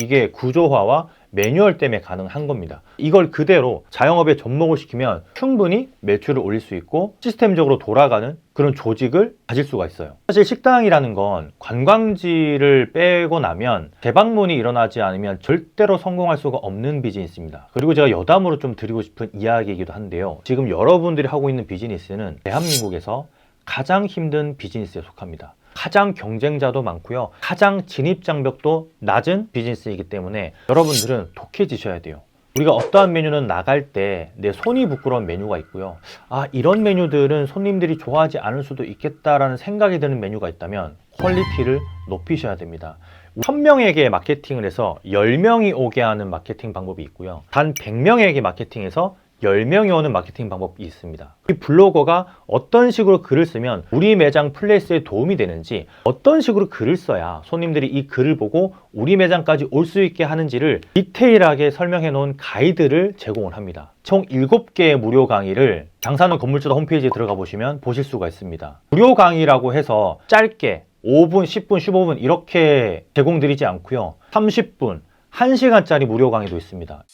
이게 구조화와 매뉴얼 때문에 가능한 겁니다. 이걸 그대로 자영업에 접목을 시키면 충분히 매출을 올릴 수 있고 시스템적으로 돌아가는 그런 조직을 가질 수가 있어요. 사실 식당이라는 건 관광지를 빼고 나면 재방문이 일어나지 않으면 절대로 성공할 수가 없는 비즈니스입니다. 그리고 제가 여담으로 좀 드리고 싶은 이야기이기도 한데요. 지금 여러분들이 하고 있는 비즈니스는 대한민국에서 가장 힘든 비즈니스에 속합니다. 가장 경쟁자도 많고요. 가장 진입 장벽도 낮은 비즈니스이기 때문에 여러분들은 독해지셔야 돼요. 우리가 어떠한 메뉴는 나갈 때 내 손이 부끄러운 메뉴가 있고요. 아, 이런 메뉴들은 손님들이 좋아하지 않을 수도 있겠다라는 생각이 드는 메뉴가 있다면 퀄리티를 높이셔야 됩니다. 1000명에게 마케팅을 해서 10명이 오게 하는 마케팅 방법이 있고요. 단 100명에게 마케팅해서 10명이 오는 마케팅 방법이 있습니다. 이 블로거가 어떤 식으로 글을 쓰면 우리 매장 플레이스에 도움이 되는지 어떤 식으로 글을 써야 손님들이 이 글을 보고 우리 매장까지 올 수 있게 하는지를 디테일하게 설명해 놓은 가이드를 제공을 합니다. 총 7개의 무료 강의를 장사는 건물주도 홈페이지에 들어가 보시면 보실 수가 있습니다. 무료 강의라고 해서 짧게 5분, 10분, 15분 이렇게 제공드리지 않고요. 30분, 1시간짜리 무료 강의도 있습니다.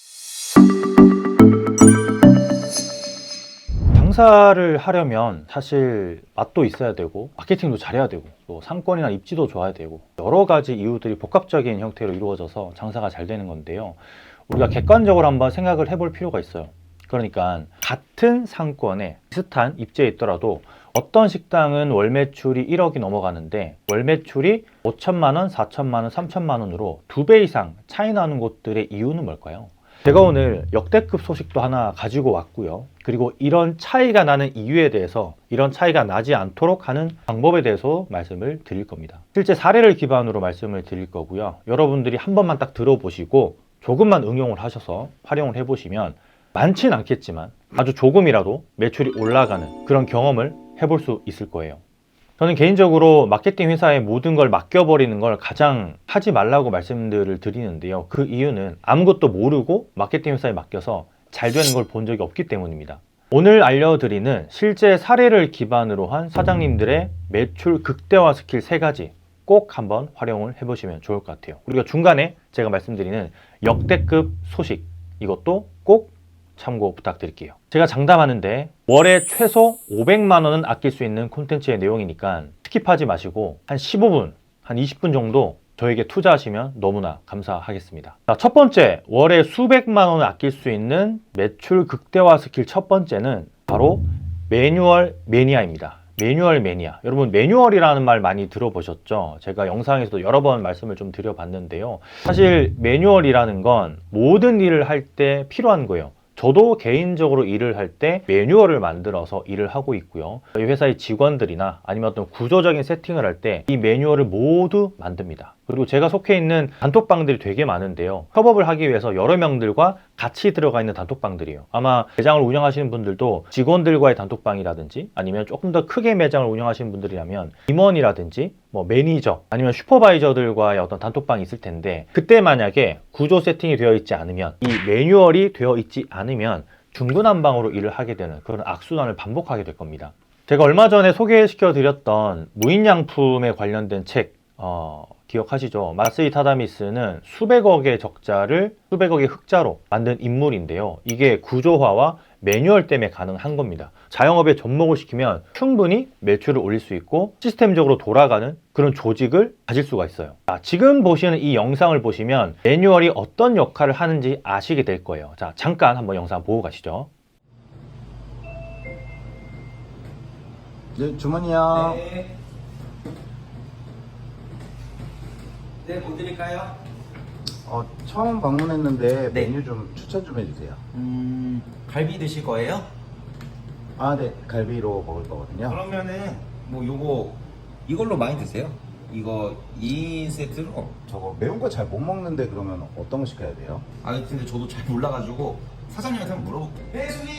장사를 하려면 사실 맛도 있어야 되고 마케팅도 잘해야 되고 또 상권이나 입지도 좋아야 되고 여러 가지 이유들이 복합적인 형태로 이루어져서 장사가 잘 되는 건데요. 우리가 객관적으로 한번 생각을 해볼 필요가 있어요. 그러니까 같은 상권에 비슷한 입지에 있더라도 어떤 식당은 월 매출이 1억이 넘어가는데 월 매출이 5천만 원, 4천만 원, 3천만 원으로 두 배 이상 차이 나는 곳들의 이유는 뭘까요? 제가 오늘 역대급 소식도 하나 가지고 왔고요. 그리고 이런 차이가 나는 이유에 대해서 이런 차이가 나지 않도록 하는 방법에 대해서 말씀을 드릴 겁니다. 실제 사례를 기반으로 말씀을 드릴 거고요. 여러분들이 한 번만 딱 들어보시고 조금만 응용을 하셔서 활용을 해보시면 많진 않겠지만 아주 조금이라도 매출이 올라가는 그런 경험을 해볼 수 있을 거예요. 저는 개인적으로 마케팅 회사에 모든 걸 맡겨버리는 걸 가장 하지 말라고 말씀들을 드리는데요. 그 이유는 아무것도 모르고 마케팅 회사에 맡겨서 잘 되는 걸 본 적이 없기 때문입니다. 오늘 알려드리는 실제 사례를 기반으로 한 사장님들의 매출 극대화 스킬 세 가지 꼭 한번 활용을 해보시면 좋을 것 같아요. 그리고 중간에 제가 말씀드리는 역대급 소식 이것도 꼭 참고 부탁드릴게요. 제가 장담하는데 월에 최소 500만 원은 아낄 수 있는 콘텐츠의 내용이니까 스킵하지 마시고 한 15분, 한 20분 정도 저에게 투자하시면 너무나 감사하겠습니다. 자, 첫 번째, 월에 수백만 원을 아낄 수 있는 매출 극대화 스킬 첫 번째는 바로 매뉴얼 매니아입니다. 매뉴얼 매니아. 여러분, 매뉴얼이라는 말 많이 들어보셨죠? 제가 영상에서도 여러 번 말씀을 좀 드려봤는데요. 사실 매뉴얼이라는 건 모든 일을 할 때 필요한 거예요. 저도 개인적으로 일을 할 때 매뉴얼을 만들어서 일을 하고 있고요. 저희 회사의 직원들이나 아니면 어떤 구조적인 세팅을 할 때 이 매뉴얼을 모두 만듭니다. 그리고 제가 속해 있는 단톡방들이 되게 많은데요. 협업을 하기 위해서 여러 명들과 같이 들어가 있는 단톡방들이에요. 아마 매장을 운영하시는 분들도 직원들과의 단톡방이라든지 아니면 조금 더 크게 매장을 운영하시는 분들이라면 임원이라든지 뭐 매니저 아니면 슈퍼바이저들과의 어떤 단톡방이 있을 텐데 그때 만약에 구조 세팅이 되어 있지 않으면 이 매뉴얼이 되어 있지 않으면 중구난방으로 일을 하게 되는 그런 악순환을 반복하게 될 겁니다. 제가 얼마 전에 소개시켜 드렸던 무인양품에 관련된 책 어, 기억하시죠? 마스이 타다미스는 수백억의 적자를 수백억의 흑자로 만든 인물인데요. 이게 구조화와 매뉴얼 때문에 가능한 겁니다. 자영업에 접목을 시키면 충분히 매출을 올릴 수 있고 시스템적으로 돌아가는 그런 조직을 가질 수가 있어요. 자, 지금 보시는 이 영상을 보시면 매뉴얼이 어떤 역할을 하는지 아시게 될 거예요. 자, 잠깐 한번 영상 보고 가시죠. 네, 주문이요. 네. 네, 뭐 드릴까요? 어, 처음 방문했는데 네. 메뉴 좀 추천 좀 해주세요. 음, 갈비 드실 거예요? 아, 네. 갈비로 먹을 거거든요. 그러면은 뭐 요거 이걸로 많이 드세요. 이거 2인 세트로. 저거 매운 거 잘 못 먹는데 그러면 어떤 거 시켜야 돼요? 아니 근데 저도 잘 몰라가지고 사장님한테 한번 물어볼게요. 네, 손님.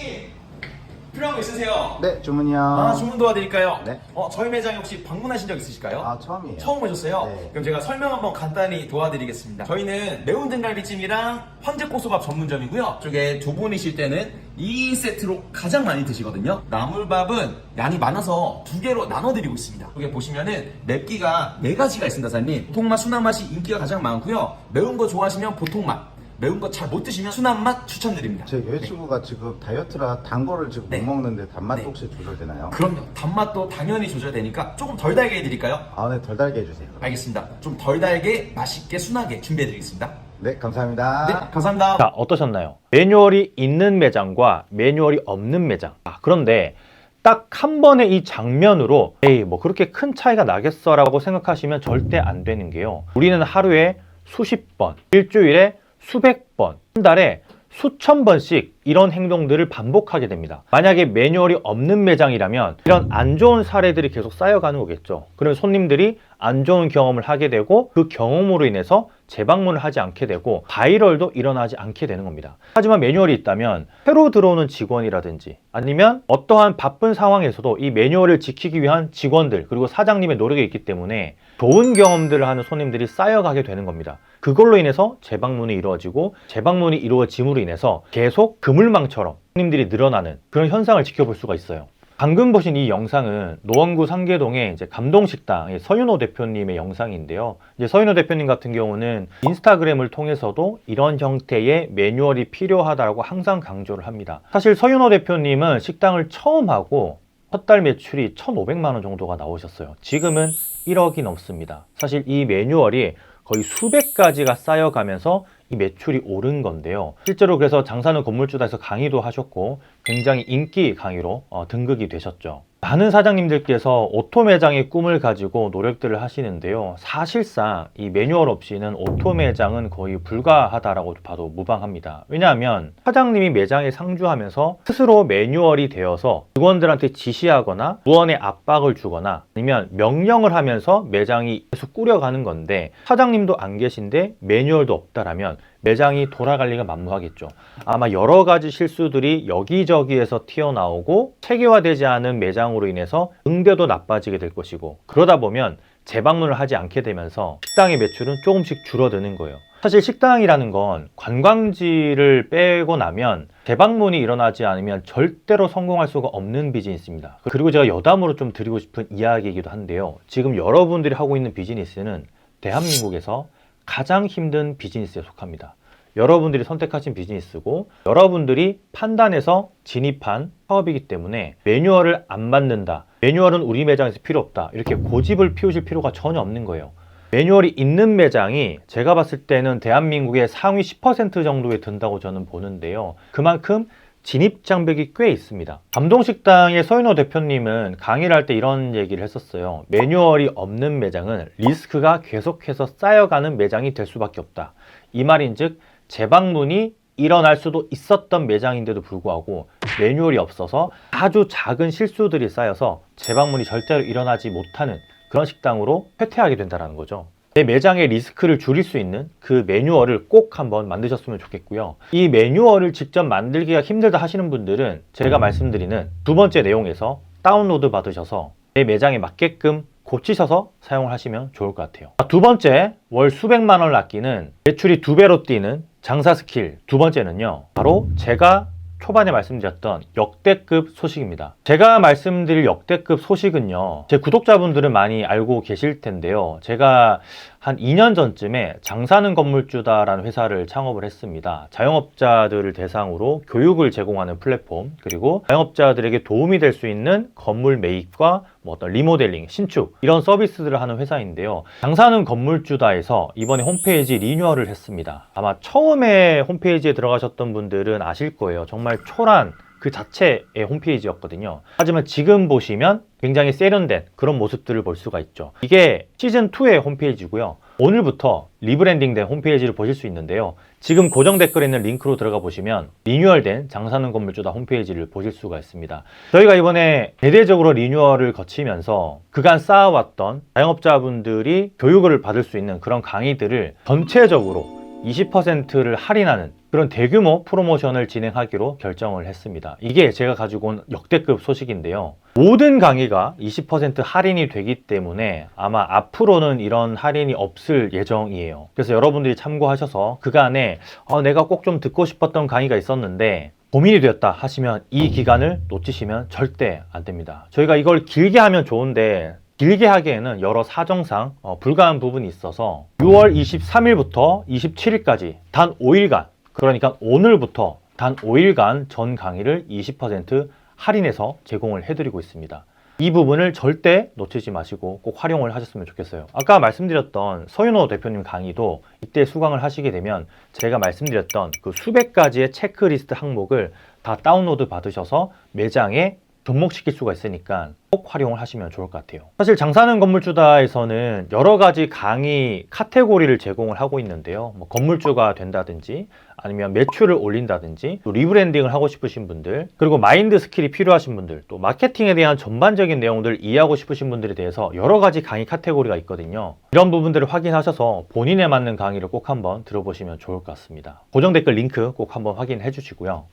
필요한 거 있으세요? 네, 주문이요. 아, 주문 도와드릴까요? 네. 어, 저희 매장에 혹시 방문하신 적 있으실까요? 아, 처음이에요. 처음 오셨어요? 네. 그럼 제가 설명 한번 간단히 도와드리겠습니다. 저희는 매운 등갈비찜이랑 황제 고소밥 전문점이고요. 쪽에 두 분이실 때는 2인 세트로 가장 많이 드시거든요. 나물밥은 양이 많아서 두 개로 나눠드리고 있습니다. 여기 보시면은 맵기가 네 가지가 있습니다, 사장님. 보통 맛, 순한 맛이 인기가 가장 많고요. 매운 거 좋아하시면 보통 맛, 매운 거 잘 못 드시면 순한 맛 추천드립니다. 제 여자친구가 지금 다이어트라 단 거를 지금 네. 못 먹는데 단맛 네. 혹시 조절되나요? 그럼요. 단맛도 당연히 조절되니까 조금 덜 달게 해드릴까요? 아, 네, 덜 달게 해주세요. 알겠습니다. 좀 덜 달게 맛있게 순하게 준비해드리겠습니다. 네, 감사합니다. 네, 감사합니다. 자, 어떠셨나요? 매뉴얼이 있는 매장과 매뉴얼이 없는 매장. 아, 그런데 딱 한 번의 이 장면으로 에이, 뭐 그렇게 큰 차이가 나겠어라고 생각하시면 절대 안 되는 게요. 우리는 하루에 수십 번, 일주일에 수백 번, 한 달에 수천 번씩 이런 행동들을 반복하게 됩니다. 만약에 매뉴얼이 없는 매장이라면 이런 안 좋은 사례들이 계속 쌓여가는 거겠죠. 그러면 손님들이 안 좋은 경험을 하게 되고 그 경험으로 인해서 재방문을 하지 않게 되고 바이럴도 일어나지 않게 되는 겁니다. 하지만 매뉴얼이 있다면 새로 들어오는 직원이라든지 아니면 어떠한 바쁜 상황에서도 이 매뉴얼을 지키기 위한 직원들 그리고 사장님의 노력이 있기 때문에 좋은 경험들을 하는 손님들이 쌓여가게 되는 겁니다. 그걸로 인해서 재방문이 이루어지고 재방문이 이루어짐으로 인해서 계속 그물망처럼 손님들이 늘어나는 그런 현상을 지켜볼 수가 있어요. 방금 보신 이 영상은 노원구 상계동의 이제 감동식당 서윤호 대표님의 영상인데요. 이제 서윤호 대표님 같은 경우는 인스타그램을 통해서도 이런 형태의 매뉴얼이 필요하다고 항상 강조를 합니다. 사실 서윤호 대표님은 식당을 처음 하고 첫 달 매출이 1,500만 원 정도가 나오셨어요. 지금은 1억이 넘습니다. 사실 이 매뉴얼이 거의 수백 가지가 쌓여가면서 이 매출이 오른 건데요. 실제로 그래서 장사는 건물주다에서 강의도 하셨고 굉장히 인기 강의로 어, 등극이 되셨죠. 많은 사장님들께서 오토 매장의 꿈을 가지고 노력들을 하시는데요. 사실상 이 매뉴얼 없이는 오토 매장은 거의 불가하다라고 봐도 무방합니다. 왜냐하면 사장님이 매장에 상주하면서 스스로 매뉴얼이 되어서 직원들한테 지시하거나 무언의 압박을 주거나 아니면 명령을 하면서 매장이 계속 꾸려가는 건데 사장님도 안 계신데 매뉴얼도 없다라면 매장이 돌아갈 리가 만무하겠죠. 아마 여러 가지 실수들이 여기저기에서 튀어나오고 체계화되지 않은 매장으로 인해서 응대도 나빠지게 될 것이고 그러다 보면 재방문을 하지 않게 되면서 식당의 매출은 조금씩 줄어드는 거예요. 사실 식당이라는 건 관광지를 빼고 나면 재방문이 일어나지 않으면 절대로 성공할 수가 없는 비즈니스입니다. 그리고 제가 여담으로 좀 드리고 싶은 이야기이기도 한데요. 지금 여러분들이 하고 있는 비즈니스는 대한민국에서 가장 힘든 비즈니스에 속합니다. 여러분들이 선택하신 비즈니스고 여러분들이 판단해서 진입한 사업이기 때문에 매뉴얼을 안 만든다. 매뉴얼은 우리 매장에서 필요 없다. 이렇게 고집을 피우실 필요가 전혀 없는 거예요. 매뉴얼이 있는 매장이 제가 봤을 때는 대한민국의 상위 10% 정도에 든다고 저는 보는데요. 그만큼 진입 장벽이 꽤 있습니다. 감동식당의 서인호 대표님은 강의를 할 때 이런 얘기를 했었어요. 매뉴얼이 없는 매장은 리스크가 계속해서 쌓여가는 매장이 될 수밖에 없다. 이 말인즉 재방문이 일어날 수도 있었던 매장인데도 불구하고 매뉴얼이 없어서 아주 작은 실수들이 쌓여서 재방문이 절대로 일어나지 못하는 그런 식당으로 쇠퇴하게 된다는 거죠. 내 매장의 리스크를 줄일 수 있는 그 매뉴얼을 꼭 한번 만드셨으면 좋겠고요. 이 매뉴얼을 직접 만들기가 힘들다 하시는 분들은 제가 말씀드리는 두 번째 내용에서 다운로드 받으셔서 내 매장에 맞게끔 고치셔서 사용을 하시면 좋을 것 같아요. 두 번째, 월 수백만 원을 아끼는 매출이 두 배로 뛰는 장사 스킬 두 번째는요. 바로 제가 초반에 말씀드렸던 역대급 소식입니다. 제가 말씀드릴 역대급 소식은요. 제 구독자분들은 많이 알고 계실 텐데요. 제가 한 2년 전쯤에 장사는 건물주다라는 회사를 창업을 했습니다. 자영업자들을 대상으로 교육을 제공하는 플랫폼, 그리고 자영업자들에게 도움이 될 수 있는 건물 매입과 뭐 어떤 리모델링, 신축 이런 서비스들을 하는 회사인데요. 장사는 건물주다에서 이번에 홈페이지 리뉴얼을 했습니다. 아마 처음에 홈페이지에 들어가셨던 분들은 아실 거예요. 정말 초란 그 자체의 홈페이지였거든요. 하지만 지금 보시면 굉장히 세련된 그런 모습들을 볼 수가 있죠. 이게 시즌2의 홈페이지고요. 오늘부터 리브랜딩된 홈페이지를 보실 수 있는데요. 지금 고정 댓글에 있는 링크로 들어가 보시면 리뉴얼된 장사는 건물주다 홈페이지를 보실 수가 있습니다. 저희가 이번에 대대적으로 리뉴얼을 거치면서 그간 쌓아왔던 자영업자분들이 교육을 받을 수 있는 그런 강의들을 전체적으로 20%를 할인하는 그런 대규모 프로모션을 진행하기로 결정을 했습니다. 이게 제가 가지고 온 역대급 소식인데요. 모든 강의가 20% 할인이 되기 때문에 아마 앞으로는 이런 할인이 없을 예정이에요. 그래서 여러분들이 참고하셔서 그간에 어, 내가 꼭 좀 듣고 싶었던 강의가 있었는데 고민이 되었다 하시면 이 기간을 놓치시면 절대 안 됩니다. 저희가 이걸 길게 하면 좋은데 길게 하기에는 여러 사정상 어, 불가한 부분이 있어서 6월 23일부터 27일까지 단 5일간 그러니까 오늘부터 단 5일간 전 강의를 20% 할인해서 제공을 해드리고 있습니다. 이 부분을 절대 놓치지 마시고 꼭 활용을 하셨으면 좋겠어요. 아까 말씀드렸던 서윤호 대표님 강의도 이때 수강을 하시게 되면 제가 말씀드렸던 그 수백 가지의 체크리스트 항목을 다 다운로드 받으셔서 매장에 접목시킬 수가 있으니까 꼭 활용을 하시면 좋을 것 같아요. 사실 장사하는 건물주다에서는 여러 가지 강의 카테고리를 제공을 하고 있는데요. 뭐 건물주가 된다든지 아니면 매출을 올린다든지 또 리브랜딩을 하고 싶으신 분들 그리고 마인드 스킬이 필요하신 분들 또 마케팅에 대한 전반적인 내용들을 이해하고 싶으신 분들에 대해서 여러 가지 강의 카테고리가 있거든요. 이런 부분들을 확인하셔서 본인에 맞는 강의를 꼭 한번 들어보시면 좋을 것 같습니다. 고정 댓글 링크 꼭 한번 확인해 주시고요.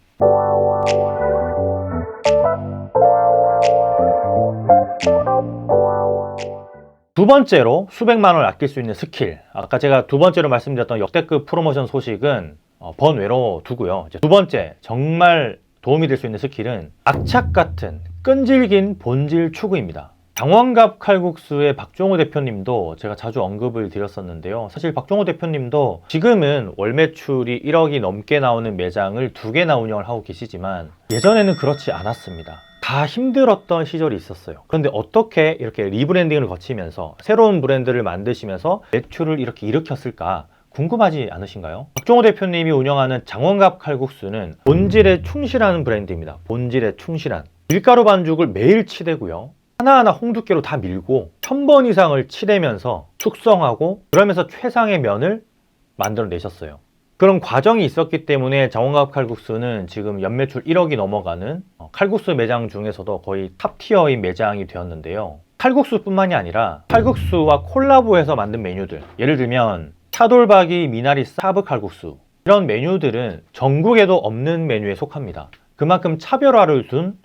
두 번째로 수백만 원을 아낄 수 있는 스킬. 아까 제가 두 번째로 말씀드렸던 역대급 프로모션 소식은 어, 번외로 두고요. 두 번째 정말 도움이 될 수 있는 스킬은 악착 같은 끈질긴 본질 추구입니다. 장원갑 칼국수의 박종호 대표님도 제가 자주 언급을 드렸었는데요. 사실 박종호 대표님도 지금은 월 매출이 1억이 넘게 나오는 매장을 두 개나 운영을 하고 계시지만 예전에는 그렇지 않았습니다. 다 힘들었던 시절이 있었어요. 그런데 어떻게 이렇게 리브랜딩을 거치면서 새로운 브랜드를 만드시면서 매출을 이렇게 일으켰을까? 궁금하지 않으신가요? 박종호 대표님이 운영하는 장원갑 칼국수는 본질에 충실한 브랜드입니다. 본질에 충실한. 밀가루 반죽을 매일 치대고요. 하나하나 홍두깨로 다 밀고 천 번 이상을 치대면서 숙성하고 그러면서 최상의 면을 만들어내셨어요. 그런 과정이 있었기 때문에 장원갑 칼국수는 지금 연매출 1억이 넘어가는 어, 칼국수 매장 중에서도 거의 탑티어인 매장이 되었는데요. 칼국수뿐만이 아니라 칼국수와 콜라보해서 만든 메뉴들 예를 들면 차돌박이 미나리 사브 칼국수 이런 메뉴들은 전국에도 없는 메뉴에 속합니다. 그만큼 차별화를 둔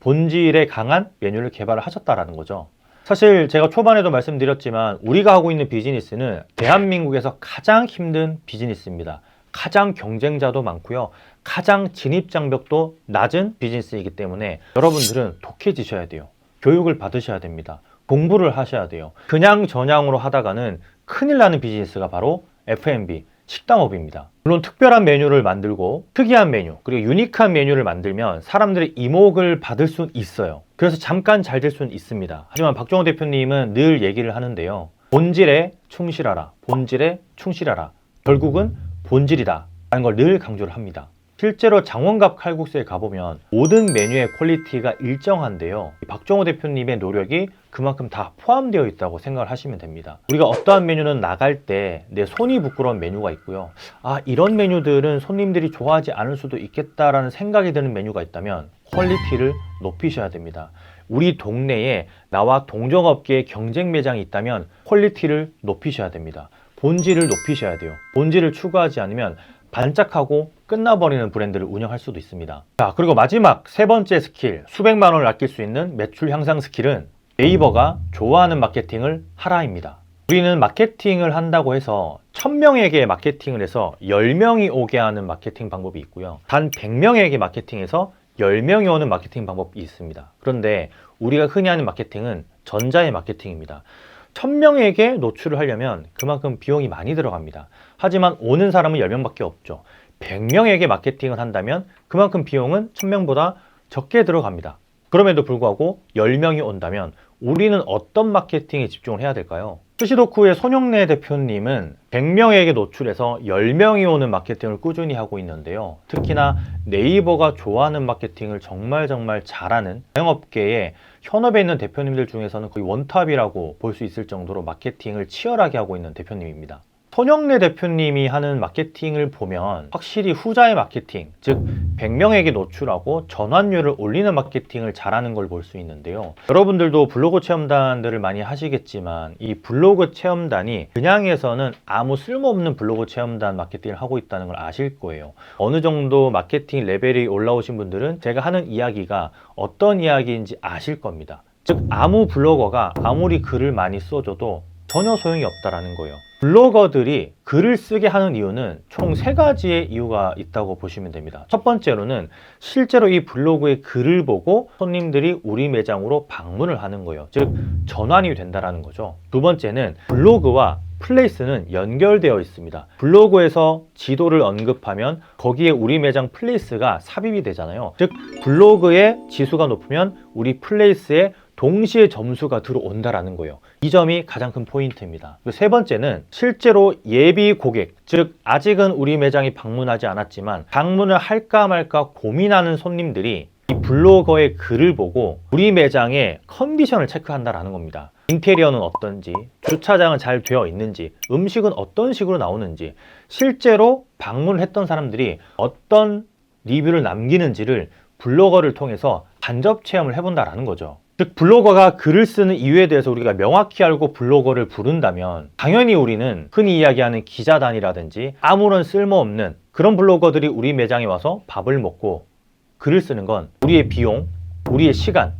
본질에 강한 메뉴를 개발을 하셨다라는 거죠. 사실 제가 초반에도 말씀드렸지만 우리가 하고 있는 비즈니스는 대한민국에서 가장 힘든 비즈니스입니다. 가장 경쟁자도 많고요. 가장 진입 장벽도 낮은 비즈니스이기 때문에 여러분들은 독해지셔야 돼요. 교육을 받으셔야 됩니다. 공부를 하셔야 돼요. 그냥 전향으로 하다가는 큰일 나는 비즈니스가 바로 F&B, 식당업입니다. 물론 특별한 메뉴를 만들고 특이한 메뉴, 그리고 유니크한 메뉴를 만들면 사람들의 이목을 받을 수는 있어요. 그래서 잠깐 잘 될 수는 있습니다. 하지만 박종호 대표님은 늘 얘기를 하는데요. 본질에 충실하라. 본질에 충실하라. 결국은 본질이다. 라는 걸 늘 강조를 합니다. 실제로 장원갑 칼국수에 가보면 모든 메뉴의 퀄리티가 일정한데요. 이 박정호 대표님의 노력이 그만큼 다 포함되어 있다고 생각을 하시면 됩니다. 우리가 어떠한 메뉴는 나갈 때 내 손이 부끄러운 메뉴가 있고요. 아, 이런 메뉴들은 손님들이 좋아하지 않을 수도 있겠다라는 생각이 드는 메뉴가 있다면 퀄리티를 높이셔야 됩니다. 우리 동네에 나와 동종업계의 경쟁 매장이 있다면 퀄리티를 높이셔야 됩니다. 본질을 높이셔야 돼요. 본질을 추구하지 않으면 반짝하고 끝나버리는 브랜드를 운영할 수도 있습니다. 자, 그리고 마지막 세 번째 스킬, 수백만 원을 아낄 수 있는 매출 향상 스킬은 네이버가 좋아하는 마케팅을 하라입니다. 우리는 마케팅을 한다고 해서 1000명에게 마케팅을 해서 10명이 오게 하는 마케팅 방법이 있고요. 단 100명에게 마케팅해서 10명이 오는 마케팅 방법이 있습니다. 그런데 우리가 흔히 하는 마케팅은 전자의 마케팅입니다. 1000명에게 노출을 하려면 그만큼 비용이 많이 들어갑니다. 하지만 오는 사람은 10명밖에 없죠. 100명에게 마케팅을 한다면 그만큼 비용은 1000명보다 적게 들어갑니다. 그럼에도 불구하고 10명이 온다면 우리는 어떤 마케팅에 집중을 해야 될까요? 스시도쿠의 손영래 대표님은 100명에게 노출해서 10명이 오는 마케팅을 꾸준히 하고 있는데요. 특히나 네이버가 좋아하는 마케팅을 정말 정말 잘하는 영업계에 현업에 있는 대표님들 중에서는 거의 원탑이라고 볼 수 있을 정도로 마케팅을 치열하게 하고 있는 대표님입니다. 손영래 대표님이 하는 마케팅을 보면 확실히 후자의 마케팅, 즉 100명에게 노출하고 전환율을 올리는 마케팅을 잘하는 걸 볼 수 있는데요. 여러분들도 블로그 체험단들을 많이 하시겠지만 이 블로그 체험단이 그냥에서는 아무 쓸모없는 블로그 체험단 마케팅을 하고 있다는 걸 아실 거예요. 어느 정도 마케팅 레벨이 올라오신 분들은 제가 하는 이야기가 어떤 이야기인지 아실 겁니다. 즉 아무 블로거가 아무리 글을 많이 써줘도 전혀 소용이 없다라는 거예요. 블로거들이 글을 쓰게 하는 이유는 총 세 가지의 이유가 있다고 보시면 됩니다. 첫 번째로는 실제로 이 블로그의 글을 보고 손님들이 우리 매장으로 방문을 하는 거예요. 즉 전환이 된다라는 거죠. 두 번째는 블로그와 플레이스는 연결되어 있습니다. 블로그에서 지도를 언급하면 거기에 우리 매장 플레이스가 삽입이 되잖아요. 즉 블로그의 지수가 높으면 우리 플레이스에 동시에 점수가 들어온다라는 거예요. 이 점이 가장 큰 포인트입니다. 세 번째는 실제로 예비 고객, 즉 아직은 우리 매장이 방문하지 않았지만 방문을 할까 말까 고민하는 손님들이 이 블로거의 글을 보고 우리 매장의 컨디션을 체크한다라는 겁니다. 인테리어는 어떤지, 주차장은 잘 되어 있는지, 음식은 어떤 식으로 나오는지, 실제로 방문을 했던 사람들이 어떤 리뷰를 남기는지를 블로거를 통해서 간접 체험을 해본다라는 거죠. 즉 블로거가 글을 쓰는 이유에 대해서 우리가 명확히 알고 블로거를 부른다면 당연히 우리는 흔히 이야기하는 기자단이라든지 아무런 쓸모없는 그런 블로거들이 우리 매장에 와서 밥을 먹고 글을 쓰는 건 우리의 비용, 우리의 시간,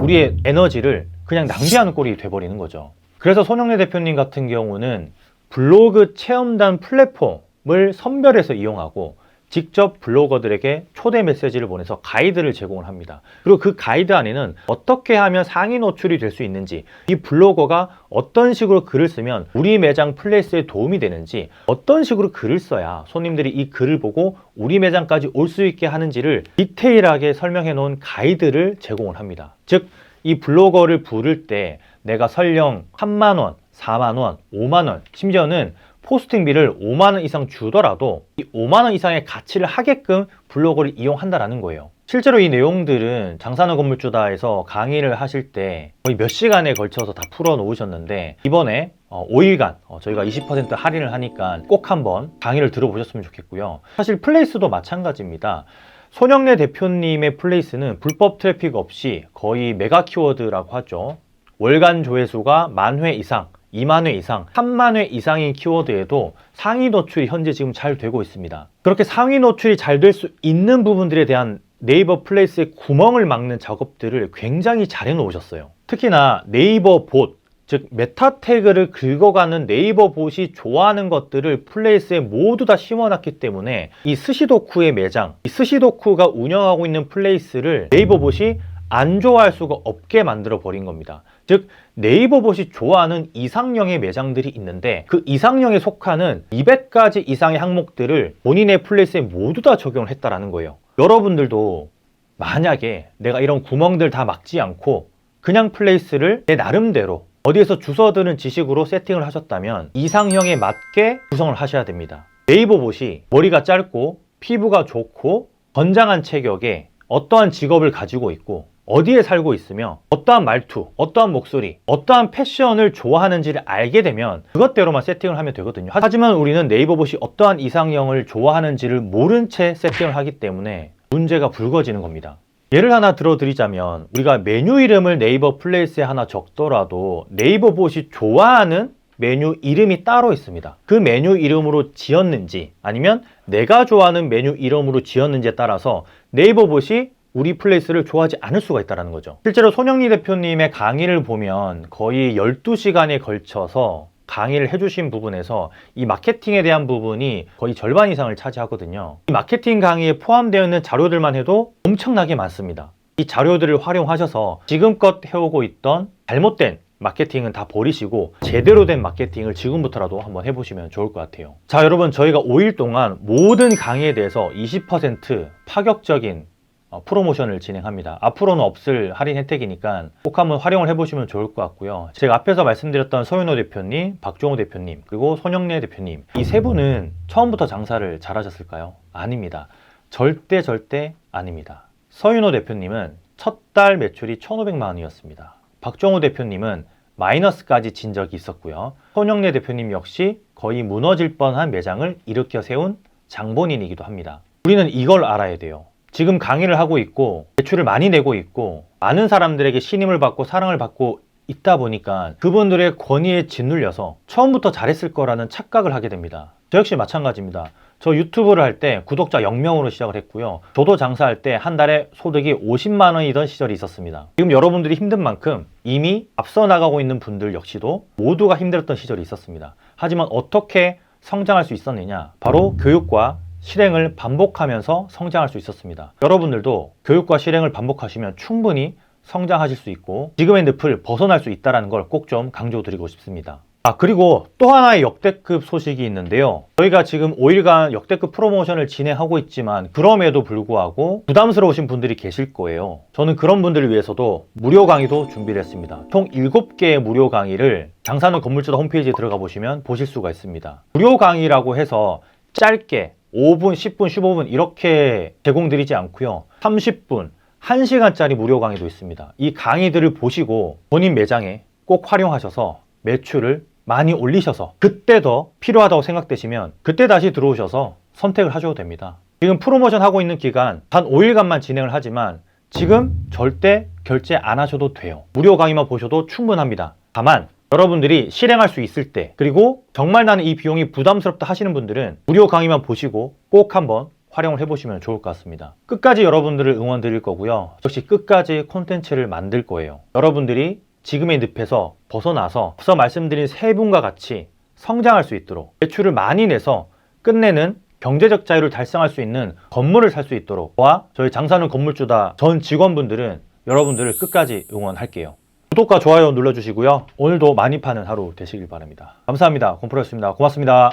우리의 에너지를 그냥 낭비하는 꼴이 돼버리는 거죠. 그래서 손영래 대표님 같은 경우는 블로그 체험단 플랫폼을 선별해서 이용하고 직접 블로거들에게 초대 메시지를 보내서 가이드를 제공을 합니다. 그리고 그 가이드 안에는 어떻게 하면 상위 노출이 될 수 있는지, 이 블로거가 어떤 식으로 글을 쓰면 우리 매장 플레이스에 도움이 되는지, 어떤 식으로 글을 써야 손님들이 이 글을 보고 우리 매장까지 올 수 있게 하는지를 디테일하게 설명해 놓은 가이드를 제공을 합니다. 즉, 이 블로거를 부를 때 내가 설령 3만원, 4만원, 5만원, 심지어는 포스팅비를 5만원 이상 주더라도 이 5만원 이상의 가치를 하게끔 블로거를 이용한다라는 거예요. 실제로 이 내용들은 장사는 건물주다에서 강의를 하실 때 거의 몇 시간에 걸쳐서 다 풀어 놓으셨는데 이번에 어, 5일간 어, 저희가 20% 할인을 하니까 꼭 한번 강의를 들어보셨으면 좋겠고요. 사실 플레이스도 마찬가지입니다. 손영래 대표님의 플레이스는 불법 트래픽 없이 거의 메가 키워드라고 하죠. 월간 조회수가 만 회 이상, 2만 회 이상, 3만 회 이상인 키워드에도 상위 노출이 현재 지금 잘 되고 있습니다. 그렇게 상위 노출이 잘 될 수 있는 부분들에 대한 네이버 플레이스의 구멍을 막는 작업들을 굉장히 잘 해놓으셨어요. 특히나 네이버 봇, 즉 메타 태그를 긁어가는 네이버 봇이 좋아하는 것들을 플레이스에 모두 다 심어놨기 때문에 이 스시도쿠의 매장, 이 스시도쿠가 운영하고 있는 플레이스를 네이버 봇이 안 좋아할 수가 없게 만들어 버린 겁니다. 즉 네이버 봇이 좋아하는 이상형의 매장들이 있는데 그 이상형에 속하는 200가지 이상의 항목들을 본인의 플레이스에 모두 다 적용을 했다라는 거예요. 여러분들도 만약에 내가 이런 구멍들 다 막지 않고 그냥 플레이스를 내 나름대로 어디에서 주워드는 지식으로 세팅을 하셨다면 이상형에 맞게 구성을 하셔야 됩니다. 네이버 봇이 머리가 짧고 피부가 좋고 건장한 체격에 어떠한 직업을 가지고 있고 어디에 살고 있으며 어떠한 말투, 어떠한 목소리, 어떠한 패션을 좋아하는지를 알게 되면 그것대로만 세팅을 하면 되거든요. 하지만 우리는 네이버 봇이 어떠한 이상형을 좋아하는지를 모른 채 세팅을 하기 때문에 문제가 불거지는 겁니다. 예를 하나 들어드리자면 우리가 메뉴 이름을 네이버 플레이스에 하나 적더라도 네이버 봇이 좋아하는 메뉴 이름이 따로 있습니다. 그 메뉴 이름으로 지었는지 아니면 내가 좋아하는 메뉴 이름으로 지었는지에 따라서 네이버 봇이 우리 플레이스를 좋아하지 않을 수가 있다는 거죠. 실제로 손영리 대표님의 강의를 보면 거의 12시간에 걸쳐서 강의를 해주신 부분에서 이 마케팅에 대한 부분이 거의 절반 이상을 차지하거든요. 이 마케팅 강의에 포함되어 있는 자료들만 해도 엄청나게 많습니다. 이 자료들을 활용하셔서 지금껏 해오고 있던 잘못된 마케팅은 다 버리시고 제대로 된 마케팅을 지금부터라도 한번 해보시면 좋을 것 같아요. 자, 여러분 저희가 5일 동안 모든 강의에 대해서 20% 파격적인 어, 프로모션을 진행합니다. 앞으로는 없을 할인 혜택이니까 꼭 한번 활용을 해보시면 좋을 것 같고요. 제가 앞에서 말씀드렸던 서윤호 대표님, 박종호 대표님, 그리고 손영래 대표님 이 세 분은 처음부터 장사를 잘하셨을까요? 아닙니다. 절대 절대 아닙니다. 서윤호 대표님은 첫 달 매출이 1,500만 원이었습니다. 박종호 대표님은 마이너스까지 진 적이 있었고요. 손영래 대표님 역시 거의 무너질 뻔한 매장을 일으켜 세운 장본인이기도 합니다. 우리는 이걸 알아야 돼요. 지금 강의를 하고 있고 매출을 많이 내고 있고 많은 사람들에게 신임을 받고 사랑을 받고 있다 보니까 그분들의 권위에 짓눌려서 처음부터 잘했을 거라는 착각을 하게 됩니다. 저 역시 마찬가지입니다. 저 유튜브를 할 때 구독자 0명으로 시작을 했고요. 저도 장사할 때 한 달에 소득이 50만 원이던 시절이 있었습니다. 지금 여러분들이 힘든 만큼 이미 앞서 나가고 있는 분들 역시도 모두가 힘들었던 시절이 있었습니다. 하지만 어떻게 성장할 수 있었느냐? 바로 교육과 실행을 반복하면서 성장할 수 있었습니다. 여러분들도 교육과 실행을 반복하시면 충분히 성장하실 수 있고 지금의 늪을 벗어날 수 있다는 걸 꼭 좀 강조드리고 싶습니다. 아 그리고 또 하나의 역대급 소식이 있는데요. 저희가 지금 5일간 역대급 프로모션을 진행하고 있지만 그럼에도 불구하고 부담스러우신 분들이 계실 거예요. 저는 그런 분들을 위해서도 무료 강의도 준비를 했습니다. 총 7개의 무료 강의를 장사는 건물주다 홈페이지에 들어가 보시면 보실 수가 있습니다. 무료 강의라고 해서 짧게 5분, 10분, 15분 이렇게 제공드리지 않고요. 30분, 1시간짜리 무료 강의도 있습니다. 이 강의들을 보시고 본인 매장에 꼭 활용하셔서 매출을 많이 올리셔서 그때 더 필요하다고 생각되시면 그때 다시 들어오셔서 선택을 하셔도 됩니다. 지금 프로모션 하고 있는 기간 단 5일간만 진행을 하지만 지금 절대 결제 안 하셔도 돼요. 무료 강의만 보셔도 충분합니다. 다만 여러분들이 실행할 수 있을 때 그리고 정말 나는 이 비용이 부담스럽다 하시는 분들은 무료 강의만 보시고 꼭 한번 활용을 해보시면 좋을 것 같습니다. 끝까지 여러분들을 응원 드릴 거고요. 역시 끝까지 콘텐츠를 만들 거예요. 여러분들이 지금의 늪에서 벗어나서 앞서 말씀드린 세 분과 같이 성장할 수 있도록 매출을 많이 내서 끝내는 경제적 자유를 달성할 수 있는 건물을 살 수 있도록 와 저희 장사는 건물주다 전 직원분들은 여러분들을 끝까지 응원할게요. 구독과 좋아요 눌러주시고요. 오늘도 많이 파는 하루 되시길 바랍니다. 감사합니다. 곰프로였습니다. 고맙습니다.